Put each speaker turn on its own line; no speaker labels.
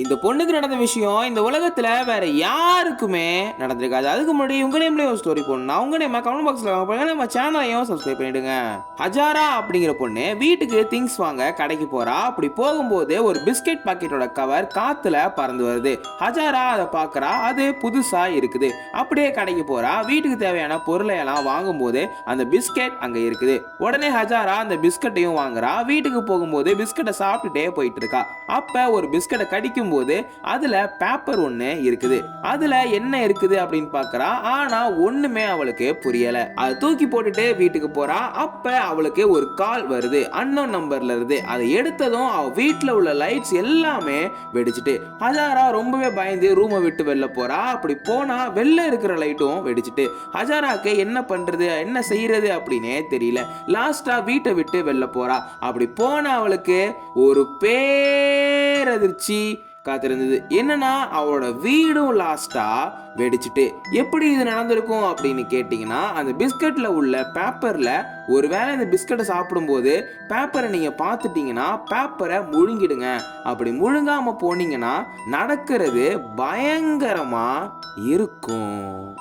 இந்த பொண்ணுக்கு நடந்த விஷயம் இந்த உலகத்துல வேற யாருக்குமே நடந்திருக்காது. அதுக்கு முன்னாடி உங்க நேம்லயே ஒரு ஸ்டோரி போடணும். உங்க நேம் கமெண்ட் பாக்ஸ்ல நம்ம சேனலையும் சப்ஸ்கிரைப் பண்ணிடுங்க. ஹஜாரா அப்படிங்கிற பொண்ணு வீட்டுக்கு திங்ஸ் வாங்க கடைக்கு போறா. அப்படி போகும்போது ஒரு பிஸ்கெட் பாக்கெட்டோட கவர் காத்துல பறந்து வருது. ஹஜாரா அதை பாக்குறா அது புதுசா இருக்குது. அப்படியே கடைக்கு போறா. வீட்டுக்கு தேவையான பொருளை எல்லாம் வாங்கும்போது அந்த பிஸ்கெட் அங்க இருக்குது. உடனே ஹஜாரா அந்த பிஸ்கட்டையும் வாங்குறா. வீட்டுக்கு போகும்போது பிஸ்கட்டை சாப்பிட்டுட்டே போயிட்டு இருக்கா. அப்ப ஒரு பிஸ்கட்டை கடிக்கும் போது அதுல பேப்பர் ஒண்ணு இருக்குது. அதுல என்ன இருக்குது அப்படின்னு பாக்குறா ஆனா ஒண்ணுமே அவளுக்கு புரியல. அதை தூக்கி போட்டுட்டு வீட்டுக்கு போறா. அப்ப அவளுக்கு ஒரு கால் வருது. அன்னோன் நம்பர்ல இருந்து. அதை எடுத்ததும் அவ வீட்டுல உள்ள லைட்ஸ் எல்லாமே வெடிச்சிட்டு. ஹஜாரா ரொம்பவே பயந்து ரூமை விட்டு வெளில போறா. அப்படி போனா வெளில இருக்கிற லைட்டும் வெடிச்சிட்டு. ஹஜாராக்கு என்ன பண்றது? என்ன செய்யறது அப்படின்னே தெரியல. லாஸ்டா வீட்டை விட்டு வெளில போறா. அப்படி போன அவளுக்கு ஒரு பேரதிர்ச்சி. காத்திருந்தது. என்னன்னா அவரோட வீடும் லாஸ்டா வெடிச்சிட்டு எப்படி இது நடந்திருக்கும்? அப்படின்னு கேட்டிங்கன்னா அந்த பிஸ்கட்டில் உள்ள பேப்பரில் ஒருவேளை இந்த பிஸ்கட்டை சாப்பிடும்போது பேப்பரை நீங்கள் பார்த்துட்டீங்கன்னா பேப்பரை முழுங்கிடுங்க. அப்படி முழுங்காமல் போனீங்கன்னா நடக்கிறது பயங்கரமாக இருக்கும்.